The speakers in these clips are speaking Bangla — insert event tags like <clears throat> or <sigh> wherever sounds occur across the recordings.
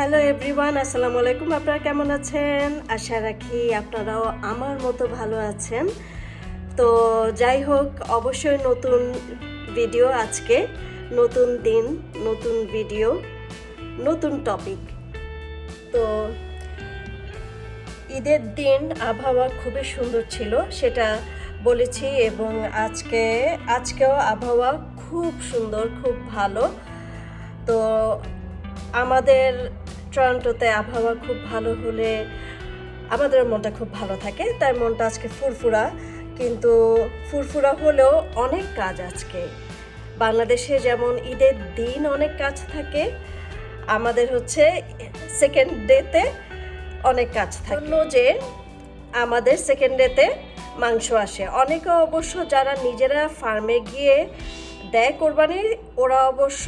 হ্যালো এভরিওয়ান আসসালামু আলাইকুম আপনারা কেমন আছেন? আশা রাখি আপনারাও আমার মতো ভালো আছেন। তো যাই হোক, অবশ্যই নতুন ভিডিও আজকে, নতুন দিন, নতুন ভিডিও নতুন টপিক তো ঈদের দিন আবহাওয়া খুবই সুন্দর ছিল, সেটা বলেছি এবং আজকে, আজকেও আবহাওয়া খুব সুন্দর, খুব ভালো। তো আমাদের টরন্টোতে আবহাওয়া খুব ভালো হলে আমাদের মনটা খুব ভালো থাকে, তাই মনটা আজকে ফুরফুরা। কিন্তু ফুরফুরা হলেও অনেক কাজ আজকে। বাংলাদেশে যেমন ঈদের দিন অনেক কাজ থাকে, আমাদের হচ্ছে সেকেন্ড ডেতে অনেক কাজ থাকে। যে আমাদের সেকেন্ড ডেতে মাংস আসে। অনেকে অবশ্য যারা নিজেরা ফার্মে গিয়ে দেয় কোরবানি, ওরা অবশ্য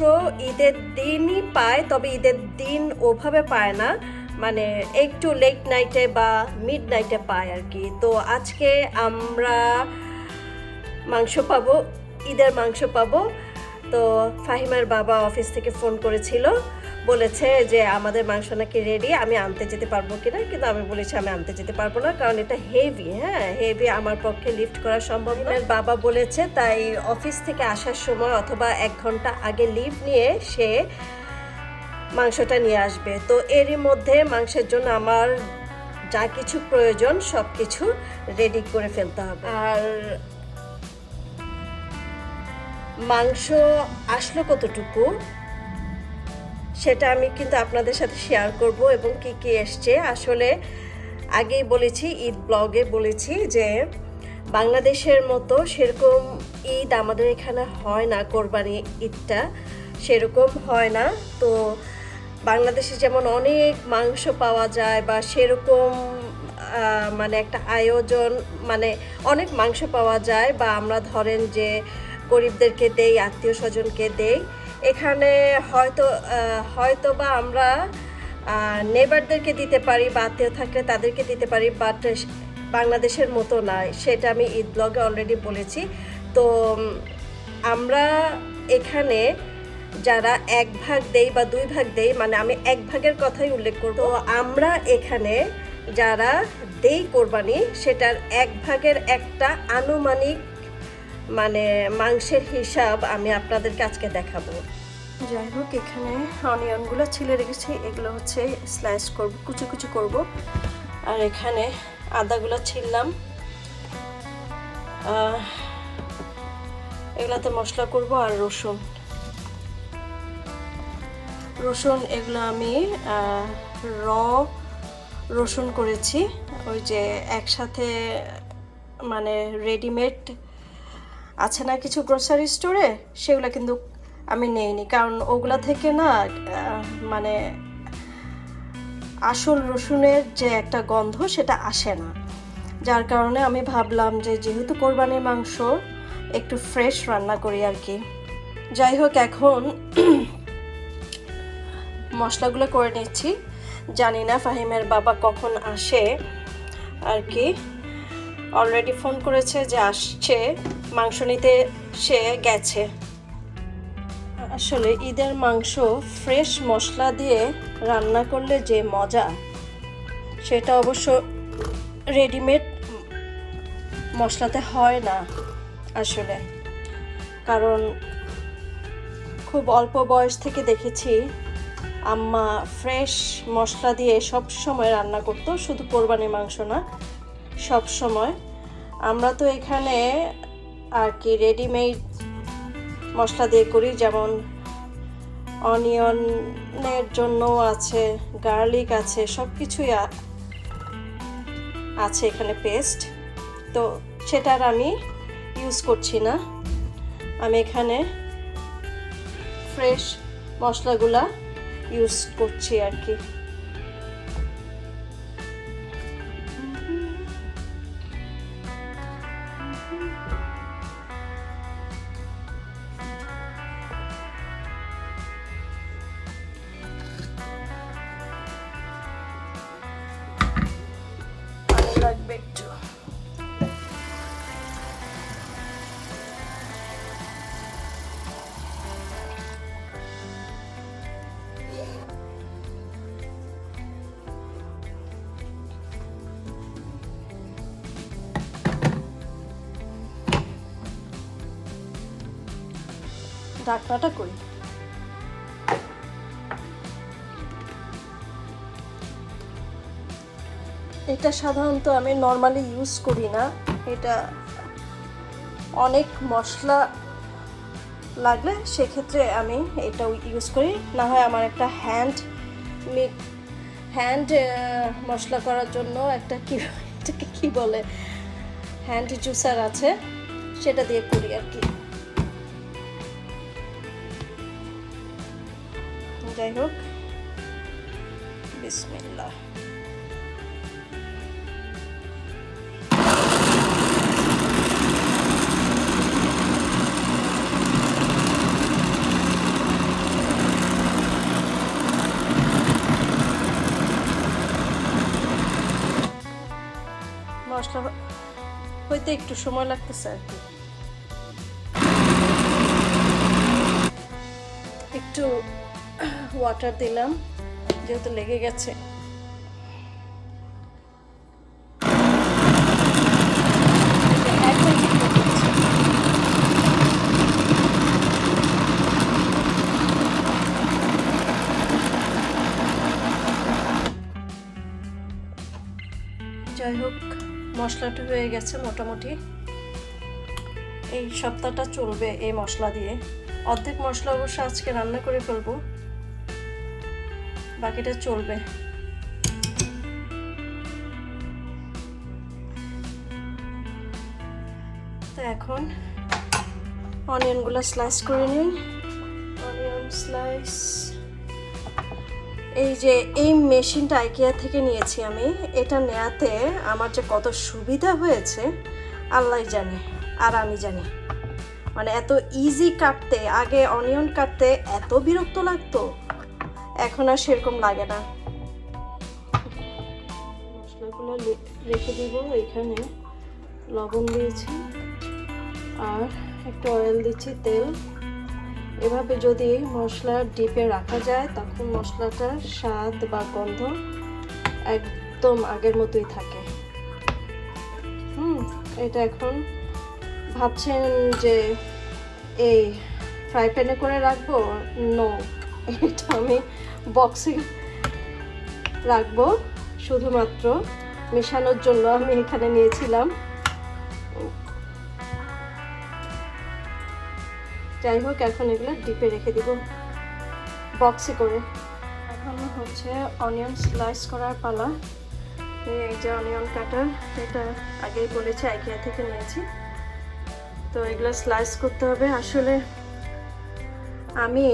ঈদের দিনই পায়, তবে ঈদের দিন ওভাবে পায় না। মানে একটু লেট নাইটে বা মিড নাইটে পায় আর কি। তো আজকে আমরা মাংস পাবো, ঈদের মাংস পাবো। তো ফাহিমার বাবা অফিস থেকে ফোন করেছিল। বলেছে যে আমাদের মাংস নাকি রেডি আমি আনতে যেতে পারব কিনা? কিন্তু আমি বলেছি আমি আনতে যেতে পারব না, কারণ এটা হেভি হ্যাঁ? হেভি আমার পক্ষে লিফট করা সম্ভব না। বাবা বলেছে তাই অফিস থেকে আসার সময় অথবা এক ঘণ্টা আগে লিভ নিয়ে সে মাংসটা নিয়ে আসবে। তো এরই মধ্যে মাংসের জন্য আমার যা কিছু প্রয়োজন সব কিছু রেডি করে ফেলতে হবে। আর মাংস আসলো কতটুকু? সেটা আমি কিন্তু আপনাদের সাথে শেয়ার করব এবং কি কি এসছে। আসলে আগেই বলেছি, ঈদ ব্লগে বলেছি যে বাংলাদেশের মতো সেরকম ঈদ আমাদের এখানে হয় না, কোরবানি ঈদটা সেরকম হয় না। তো বাংলাদেশে যেমন অনেক মাংস পাওয়া যায় বা সেরকম মানে একটা আয়োজন মানে অনেক মাংস পাওয়া যায় বা আমরা ধরেন যে গরিবদেরকে দেই, আত্মীয় স্বজনকে দেই এখানে হয়তো হয়তো বা আমরা নেবারদেরকে দিতে পারি বা আত্মীয় থাকলে তাদেরকে দিতে পারি বাট বাংলাদেশের মতো নয় সেটা আমি ঈদ ব্লগে অলরেডি বলেছি। তো আমরা এখানে যারা এক ভাগ দেই বা দুই ভাগ দেই মানে আমি এক ভাগের কথাই উল্লেখ করব। তো আমরা এখানে যারা দেই কোরবানি সেটার এক ভাগের একটা আনুমানিক মানে মাংসের হিসাব আমি আপনাদেরকে আজকে দেখাবো। যাই হোক, এখানে অনিয়নগুলো ছিলে রেখেছি। এগুলো হচ্ছে স্লাইস করব, কুচি কুচি করব। আর এখানে আদাগুলো ছিললাম। এগুলাতে মশলা করব আর রসুন। রসুন এগুলো আমি র রসুন করেছি। ওই যে একসাথে মানে রেডিমেড আছে না কিছু গ্রোসারি স্টোরে সেগুলো কিন্তু আমি নেইনি। কারণ ওগুলা থেকে না মানে আসল রসুনের যে একটা গন্ধ সেটা আসে না। যার কারণে আমি ভাবলাম যে যেহেতু কোরবানির মাংস একটু ফ্রেশ রান্না করি আর কি। যাই হোক, এখন <clears throat> মশলাগুলো করে নিচ্ছি। জানি না ফাহিমের বাবা কখন আসে আর কি। অলরেডি ফোন করেছে যে আসছে, মাংস নিতে সে গেছে। আসলে ঈদের মাংস ফ্রেশ মশলা দিয়ে রান্না করলে যে মজা, সেটা অবশ্য রেডিমেড মশলাতে হয় না আসলে। কারণ খুব অল্প বয়স থেকে দেখেছি, আম্মা ফ্রেশ মশলা দিয়ে সব সময় রান্না করতো, শুধু কোরবানির মাংস না সব সময়। আমরা তো এখানে আর কি রেডিমেড মশলা দিয়ে করি, যেমন অনিয়নের জন্য আছে গার্লিক আছে সব কিছুই আছে এখানে পেস্ট তো সেটার আমি ইউজ করছি না। আমি এখানে ফ্রেশ মশলাগুলা ইউজ করছি আর কি। দেবে একটু কই? এটা সাধারণত আমি নর্মালি ইউজ করি না। এটা অনেক মশলা লাগলে সেক্ষেত্রে আমি এটা ইউজ করি। না হয় আমার একটা হ্যান্ড মিক হ্যান্ড মশলা করার জন্য একটা কি, এটাকে কি বলে? হ্যান্ড জুসার আছে, সেটা দিয়ে করি আর কি। যাই হোক, বিসমিল্লাহ। হইতে একটু সময় লাগতেছে আর কি একটু ওয়াটার দিলাম যেহেতু লেগে গেছে। যাই হোক মশলাটা হয়ে গেছে মোটামুটি। এই সপ্তাহটা চলবে এই মশলা দিয়ে। অর্ধেক মশলা অবশ্য আজকে রান্না করে ফেলব। বাকিটা চলবে। তো এখন অনিয়নগুলো স্লাইস করে নিই। অনিয়ন স্লাইস এই যে, এই মেশিনটা আইকিয়া থেকে নিয়েছি আমি। এটা নেয়াতে আমার যে কত সুবিধা হয়েছে, আল্লাহ জানে, আর আমি জানি। মানে এত ইজি কাটতে, আগে অনিয়ন কাটতে এত বিরক্ত লাগতো, এখন আর সেরকম লাগে না। মশলাগুলো রেখে দিব এখানে। লবণ দিয়েছি, আর একটু অয়েল দিচ্ছি, তেল। এভাবে যদি মশলা ডিপে রাখা যায়, তখন মশলাটার স্বাদ বা গন্ধ একদম আগের মতোই থাকে। হুম, এটা এখন ভাবছেন যে এই ফ্রাই প্যানে করে রাখব? নো এটা আমি বক্সে রাখব। শুধুমাত্র মেশানোর জন্য আমি এখানে নিয়েছিলাম। যাই হোক, এখন এগুলো ডিপে রেখে দিব বক্সে করে। এখন হচ্ছে অনিয়ন স্লাইস করার পালা। এই যে অনিয়ন কাটার, এটা আগেই বলেছি, আইকিয়া থেকে নিয়েছি। তো এগুলো স্লাইস করতে হবে। আসলে আমি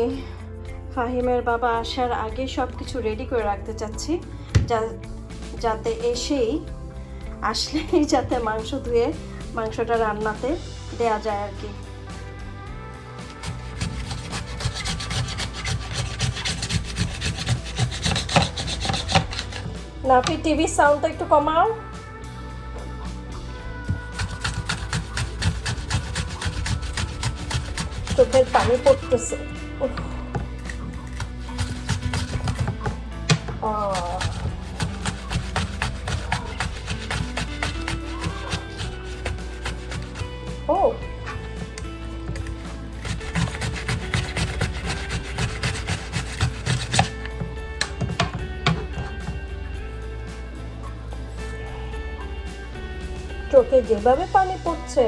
ফাহিমের বাবা আসার আগে সব কিছু রেডি করে রাখতে চাচ্ছি, যা যাতে এসেই, আসলেই যাতে মাংস ধুয়ে মাংসটা রান্নাতে দেয়া যায় আর কি। নাফি টিভি সাউন্ডটা একটু কমাও চোখের পানি পড়তেছে। আহ। ও যেভাবে পানি পড়ছে।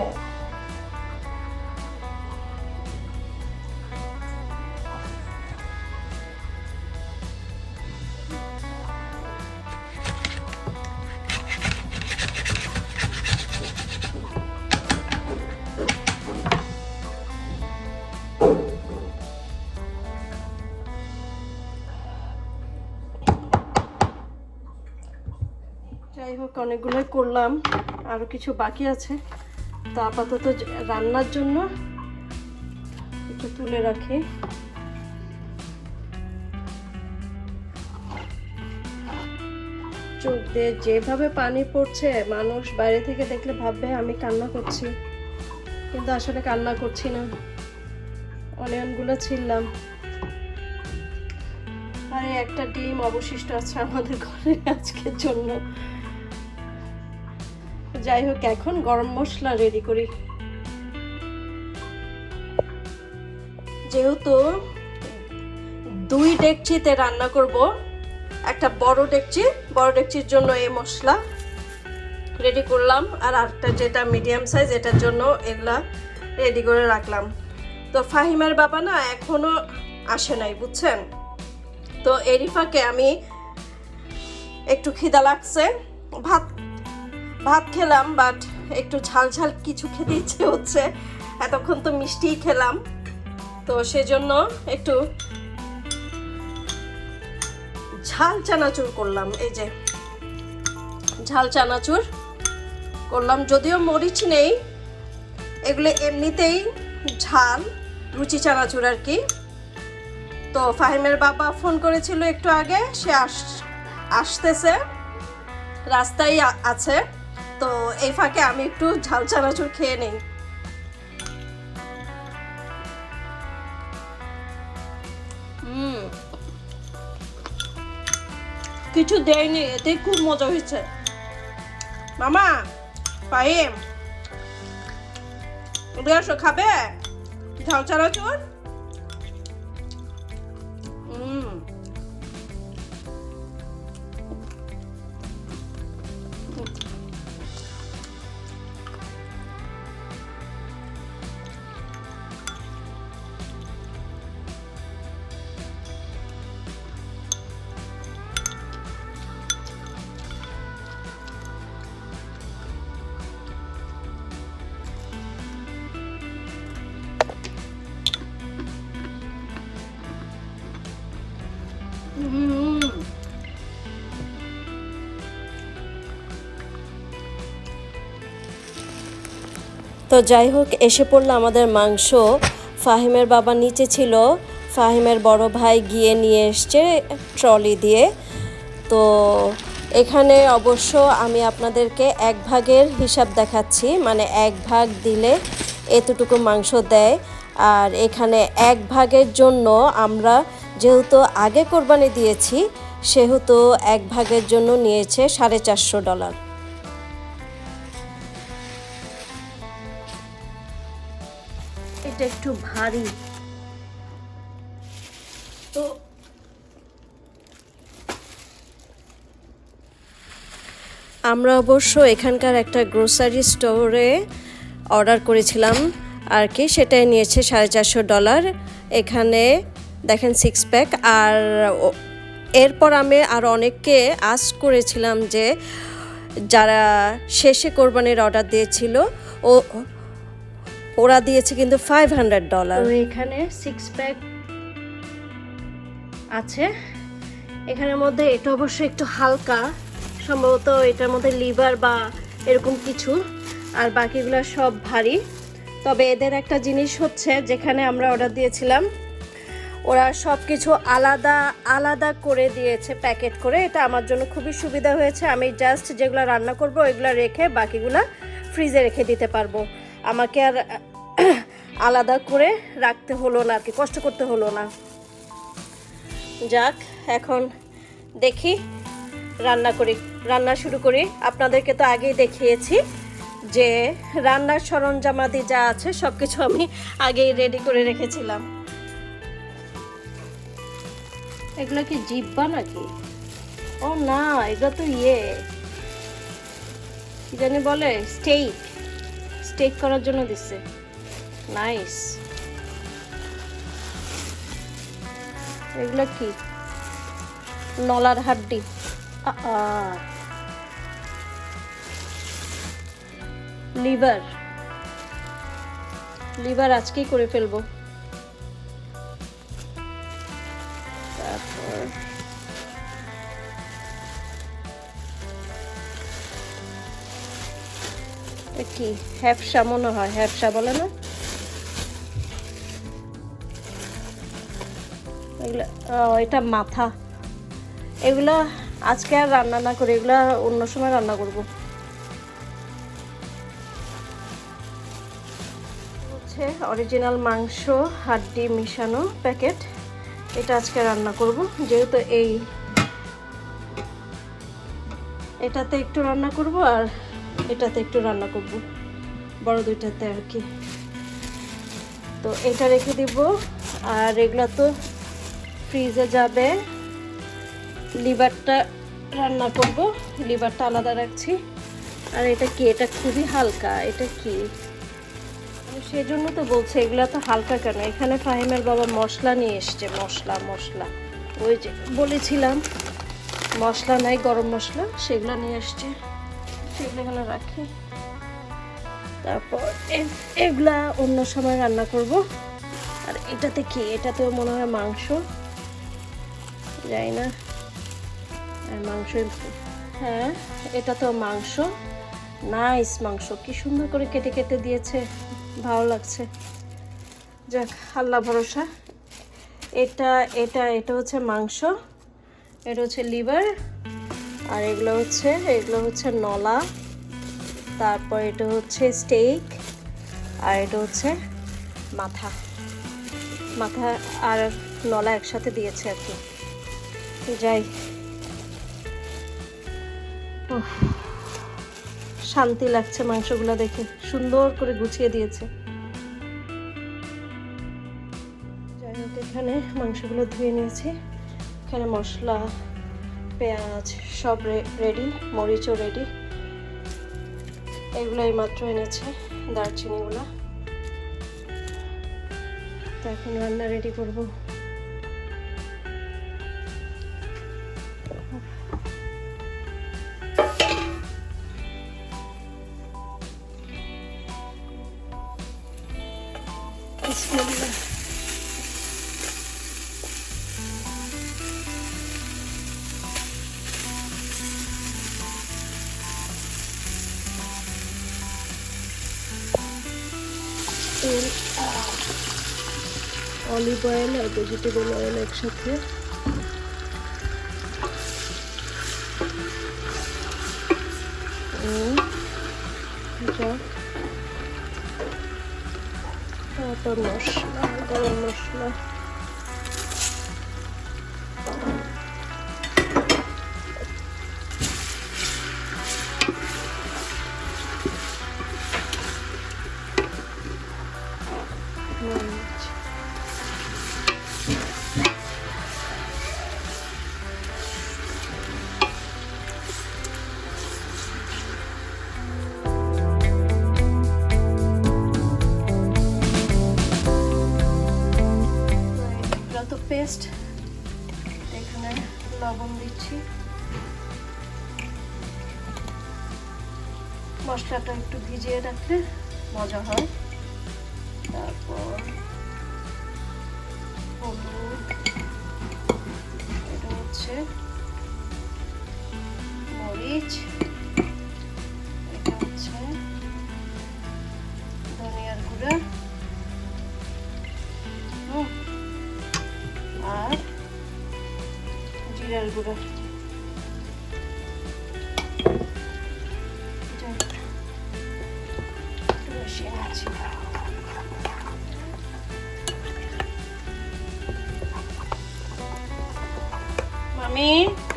যাই হোক অনেকগুলোই করলাম। আরও কিছু বাকি আছে। তো আপাতত রান্নার জন্য একটু তুলে রাখি। চোখ দিয়ে যেভাবে পানি পড়ছে, মানুষ বাইরে থেকে দেখলে ভাববে, আমি কান্না করছি। কিন্তু আসলে কান্না করছি না। অনিয়নগুলো ছিললাম আর, একটা ডিম অবশিষ্ট আছে আমাদের ঘরে আজকের জন্য। যাই হোক, এখন গরম মশলা রেডি করি। যেহেতু দুই ডেকচিতে রান্না করব, একটা বড় ডেকচি, বড় ডেকচির জন্য এই মশলা রেডি করলাম, আর একটা যেটা মিডিয়াম সাইজ এটার জন্য এগুলা রেডি করে রাখলাম। তো ফাহিমের বাবা না এখনও আসে নাই, বুঝছেন? তো এরিফাকে আমি একটু খিদা লাগছে, ভাত ভাত খেলাম বাট একটু ঝাল ঝাল কিছু খেতে ইচ্ছে হচ্ছে। এতক্ষণ তো মিষ্টিই খেলাম। তো সেজন্য একটু ঝাল চানাচুর করলাম, এই যে। ঝাল চানাচুর করলাম, যদিও মরিচ নেই। এগুলো এমনিতেই ঝাল, রুচি চানাচুর আর কি। তো ফাহিমের বাবা ফোন করেছিল একটু আগে, সে আস, আসতেছে। রাস্তায় আছে। তো এই ফাঁকে আমি একটু ঝাল চানাচুর খেয়ে নেই। কিছু দেয়নি এতে খুব মজা হয়েছে। মামা আসো, খাবে? ঝাল চানাচুর? তো যাই হোক, এসে পড়ল আমাদের মাংস। ফাহিমের বাবা নিচে ছিল। ফাহিমের বড় ভাই গিয়ে নিয়ে এসছে ট্রলি দিয়ে। তো এখানে অবশ্য আমি আপনাদেরকে এক ভাগের হিসাব দেখাচ্ছি মানে এক ভাগ দিলে এতটুকু মাংস দেয়। আর এখানে এক ভাগের জন্য আমরা যেহেতু আগে কোরবানি দিয়েছি, সেহেতু এক ভাগের জন্য নিয়েছে সাড়ে চারশো ডলার। এটা একটু ভারী। তো আমরা অবশ্য এখানকার একটা গ্রোসারি স্টোরে অর্ডার করেছিলাম, আর কি সেটাই নিয়েছে সাড়ে চারশো ডলার এখানে দেখেন সিক্স প্যাক আর এরপর আমি আর অনেককে আস করেছিলাম যে যারা শেষে কোরবানির অর্ডার দিয়েছিল, ও ওরা দিয়েছে কিন্তু ফাইভ হান্ড্রেড ডলার এখানে সিক্স প্যাক আছে। এখানের মধ্যে এটা অবশ্যই একটু হালকা, সম্ভবত এটার মধ্যে লিভার বা এরকম কিছু, আর বাকিগুলো সব ভারী। তবে এদের একটা জিনিস হচ্ছে, যেখানে আমরা অর্ডার দিয়েছিলাম, ওরা সব কিছু আলাদা আলাদা করে দিয়েছে, প্যাকেট করে। এটা আমার জন্য খুবই সুবিধা হয়েছে। আমি জাস্ট যেগুলো রান্না করব, ওইগুলো রেখে বাকিগুলো ফ্রিজে রেখে দিতে পারব। আমাকে আর <coughs> আলাদা করে রাখতে হলো না আর কি, কষ্ট করতে হলো না। যাক, এখন দেখি, রান্না করি। রান্না শুরু করি। আপনাদেরকে তো আগেই দেখিয়েছি যে রান্নার সরঞ্জামাদি যা আছে সব কিছু আমি আগেই রেডি করে রেখেছিলাম। এগুলো কি জিব্বা নাকি? ও না, এগুলো তো ইয়ে। কি জানি বলে স্টেক স্টেক করার জন্য দিচ্ছে। নাইস এগুলো কি? নলার হাড্ডি। লিভার। লিভার আজকেই করে ফেলব। তারপর কি? হ্যাপসা মনে হয়, হ্যাপসা বলে না? এটা মাথা। এগুলো আজকে আর রান্না না করে, এগুলো অন্য সময় রান্না করব। হচ্ছে অরিজিনাল মাংস, হাড্ডি মিশানো প্যাকেট এটা আজকে রান্না করব, যেহেতু এই এটাতে একটু রান্না করব আর এটাতে একটু রান্না করব, বড় দুইটাতে আর কি। তো এটা রেখে দিব, আর এগুলো তো ফ্রিজে যাবে। লিভারটা রান্না করব। লিভারটা আলাদা রাখছি। আর এটা কি? এটা খুবই হালকা। এটা কি? সেজন্য তো বলছে, এগুলো তো হালকা কেন? এখানে ফাহিমের বাবা মশলা নিয়ে এসছে। মশলা মশলা। ওই যে বলেছিলাম, মশলা নাই, গরম মশলা, সেগুলো নিয়ে এসছে। সেগুলো এখানে রাখি। তারপর এগুলা অন্য সময় রান্না করব। আর এটাতে কি? এটাতেও মনে হয় মাংস। যাই না। হ্যাঁ, মাংস হ্যাঁ এটা তো মাংস। নাইস মাংস। কি সুন্দর করে কেটে কেটে দিয়েছে। ভালো লাগছে। যাক আল্লাহ ভরসা। এটা এটা এটা হচ্ছে মাংস। এটা হচ্ছে লিভার। আর এগুলো হচ্ছে এগুলো হচ্ছে নলা। তারপর এটা হচ্ছে স্টেক আর এটা হচ্ছে মাথা। মাথা আর নলা একসাথে দিয়েছে আর কি। যাই। শান্তি লাগছে মাংসগুলো দেখে। সুন্দর করে গুছিয়ে দিয়েছে। যাই হোক, এখানে মাংসগুলো ধুয়ে নিয়েছি। এখানে মশলা, পেঁয়াজ সব রেডি মরিচও রেডি এগুলো এই মাত্র এনেছে, দারচিনিগুলো। তো এখন রান্না রেডি করব। তেল অলিভ অয়েল আর ভেজিটেবল অয়েল একসাথে তারপর মশলা ভিজিয়ে রাখলে মজা হয়। তারপর হলুদ, এটা হচ্ছে মরিচ, এটা হচ্ছে ধনিয়ার গুঁড়া। আর জিরার গুঁড়ো। মামি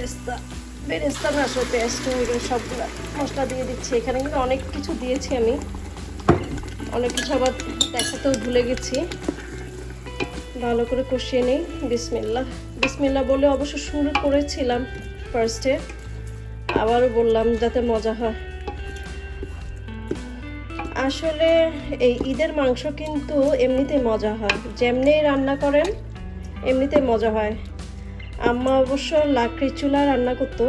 বেরেস্তা বেরেস্তা না, আসলে পেস্ট হয়ে গেল সবগুলো মশলা দিয়ে দিচ্ছি। এখানে কিন্তু অনেক কিছু দিয়েছি আমি। অনেক কিছু আবার দেখাতেও ভুলে গেছি। ভালো করে কষিয়ে নিই। বিসমিল্লা বিসমিল্লা বলে অবশ্য শুরু করেছিলাম ফার্স্টে আবারও বললাম যাতে মজা হয়। আসলে এই ঈদের মাংস কিন্তু এমনিতে মজা হয়। যেমনি রান্না করেন, এমনিতে মজা হয়। আম্মা অবশ্য লাকড়ি চুলা রান্না করতো।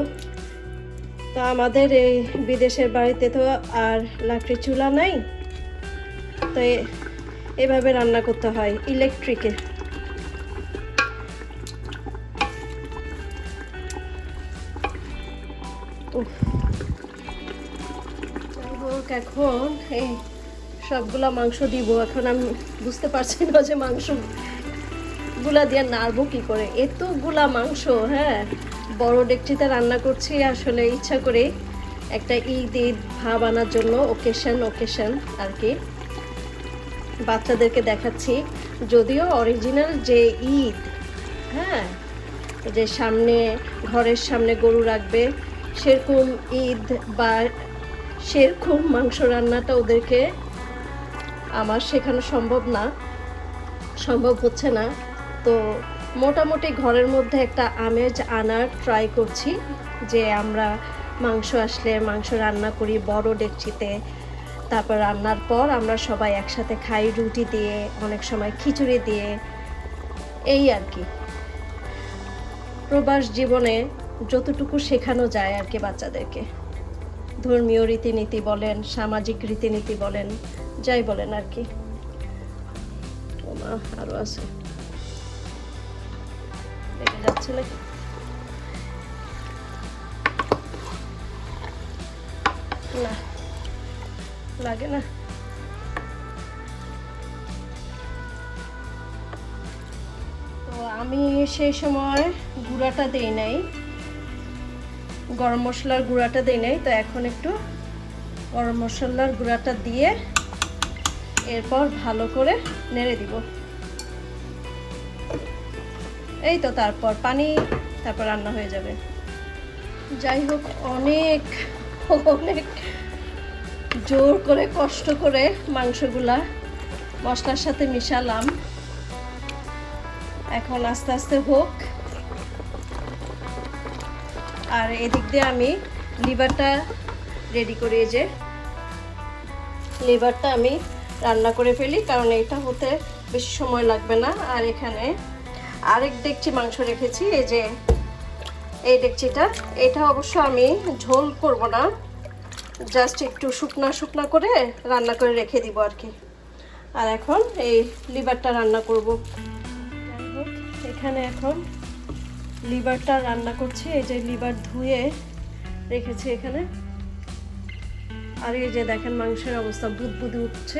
তো আমাদের এই বিদেশের বাড়িতে তো আর লাকড়ি চুলা নাই। তো এভাবে রান্না করতে হয় ইলেকট্রিকে। এখন এই সবগুলা মাংস দিব। এখন আমি বুঝতে পারছি না যে মাংস গুলা দিয়ে নাড়বো কি করে? এতগুলা মাংস হ্যাঁ? বড় ডেকচিতে রান্না করছি, আসলে ইচ্ছা করে একটা ঈদ ঈদ ভাব আনার জন্য ওকেশন ওকেশন আর কি। বাচ্চাদেরকে দেখাচ্ছি। যদিও অরিজিনাল যে ঈদ হ্যাঁ? যে সামনে, ঘরের সামনে গরু রাখবে, সেরকম ঈদ বা সেরকম মাংস রান্নাটা ওদেরকে আমার শেখানো সম্ভব না, সম্ভব হচ্ছে না। তো মোটামুটি ঘরের মধ্যে একটা আমেজ আনার ট্রাই করছি যে আমরা মাংস আসলে মাংস রান্না করি বড় ডেকচিতে। তারপর রান্নার পর আমরা সবাই একসাথে খাই রুটি দিয়ে, অনেক সময় খিচুড়ি দিয়ে, এই আর কি। প্রবাস জীবনে যতটুকু শেখানো যায় আর কি বাচ্চাদেরকে। ধর্মীয় রীতিনীতি বলেন, সামাজিক রীতিনীতি বলেন, যাই বলেন আর কি। ওমা, আরও আছে। নাকি না, লাগে না। তো আমি সেই সময় গুঁড়াটা দেই নাই। গরম মশলার গুঁড়াটা দেই নাই, তো এখন একটু গরম মশলার গুঁড়াটা দিয়ে এরপর ভালো করে নেড়ে দিব। এই তো তারপর পানি, তারপর রান্না হয়ে যাবে। যাই হোক অনেক অনেক জোর করে, কষ্ট করে মাংসগুলা, মশলার সাথে মিশালাম। এখন আস্তে আস্তে হোক। আর এদিক দিয়ে আমি লিভারটা রেডি করি যে। লিভারটা আমি রান্না করে ফেলি, কারণ এটা হতে বেশি সময় লাগবে না। আর এখানে আরেক ডেকচি মাংস রেখেছি, এই যে এই ডেকচিটা। এটা অবশ্য আমি ঝোল করব না, জাস্ট একটু শুকনা শুকনা করে রান্না করে রেখে দিব আর কি। আর এখন এই লিভারটা রান্না করব। এখানে এখন লিভারটা রান্না করছি, এই যে লিভার ধুয়ে রেখেছি এখানে। আর এই যে দেখেন মাংসের অবস্থা, বুদবুদি উঠছে।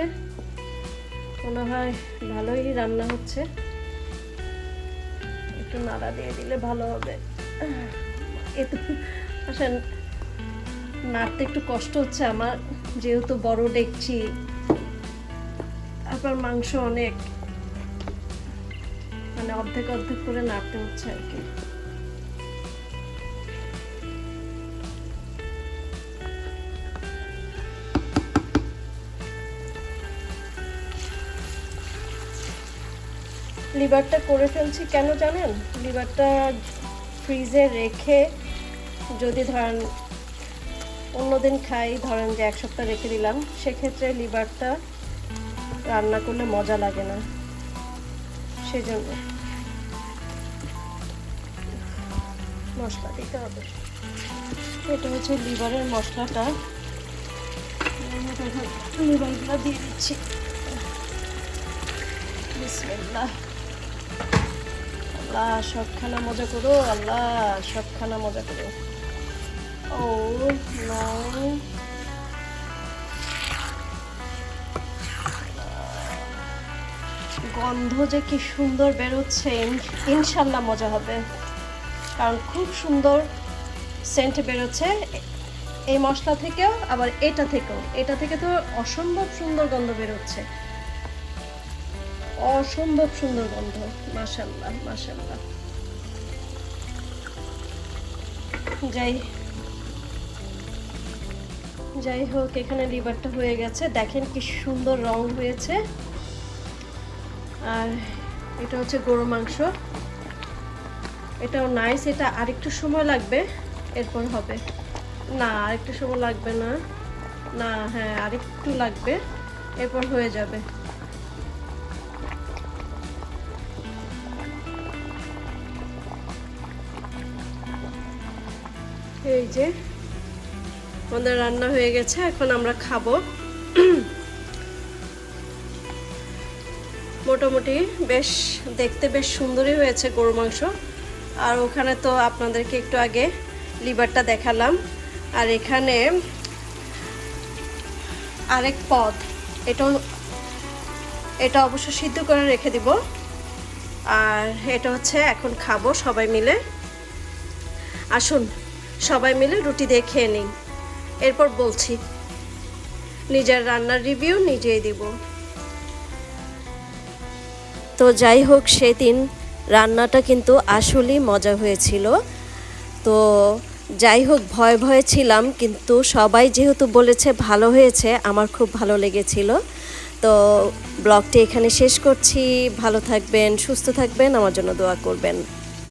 মনে হয় ভালোই রান্না হচ্ছে। একটু নাড়া দিয়ে দিলে ভালো হবে। এতে, আসেন, নাড়তে একটু কষ্ট হচ্ছে আমার, যেহেতু বড় দেখছি। আপনার মাংস অনেক মানে অর্ধেক অর্ধেক করে নাড়তে হচ্ছে আর কি। লিভারটা করে ফেলছি, কেন জানেন? লিভারটা ফ্রিজে রেখে যদি ধরেন অন্যদিন খাই, ধরেন যে এক সপ্তাহ রেখে দিলাম, সেক্ষেত্রে লিভারটা রান্না করলে মজা লাগে না। সেজন্য মশলা দিতে হবে। এটা হচ্ছে লিভারের মশলাটা। লিভারগুলো দিয়ে দিচ্ছি। বিসমিল্লাহ। আল্লাহ, সবখানা মজা করো, আল্লাহ, সবখানা মজা করো। ও গন্ধ যে কি সুন্দর বেরোচ্ছে, ইন- ইনশাল্লাহ মজা হবে। কারণ খুব সুন্দর সেন্ট বেরোচ্ছে। এই মশলা থেকেও, আবার এটা থেকেও। এটা থেকে তো অসম্ভব সুন্দর গন্ধ বেরোচ্ছে। অসম্ভব সুন্দর গন্ধ মাশাল্লাহ মাশাল্লাহ যাই যাই হোক, এখানে লিভারটা হয়ে গেছে। দেখেন কি সুন্দর রং হয়েছে। আর এটা হচ্ছে গরু মাংস। এটাও নাইস এটা আরেকটু সময় লাগবে, এরপর হবে। না, আরেকটু সময় লাগবে না। না হ্যাঁ আরেকটু লাগবে, এরপর হয়ে যাবে। এই যে আমাদের রান্না হয়ে গেছে, এখন আমরা খাব। মোটামুটি বেশ, দেখতে বেশ সুন্দরই হয়েছে গরু মাংস। আর ওখানে তো আপনাদেরকে একটু আগে লিভারটা দেখালাম। আর এখানে আরেক পদ এটাও এটা অবশ্য সিদ্ধ করে রেখে দিব। আর এটা হচ্ছে এখন খাব সবাই মিলে। আসুন সবাই মিলে রুটি দিয়ে খেয়ে নিই। এরপর বলছি, নিজের রান্নার রিভিউ নিজেই দিব। তো যাই হোক, সেদিন রান্নাটা কিন্তু আসলেই মজা হয়েছিল। তো যাই হোক, ভয় ভয়ে ছিলাম, কিন্তু সবাই যেহেতু বলেছে ভালো হয়েছে, আমার খুব ভালো লেগেছিল। তো ব্লগটি এখানে শেষ করছি। ভালো থাকবেন, সুস্থ থাকবেন, আমার জন্য দোয়া করবেন।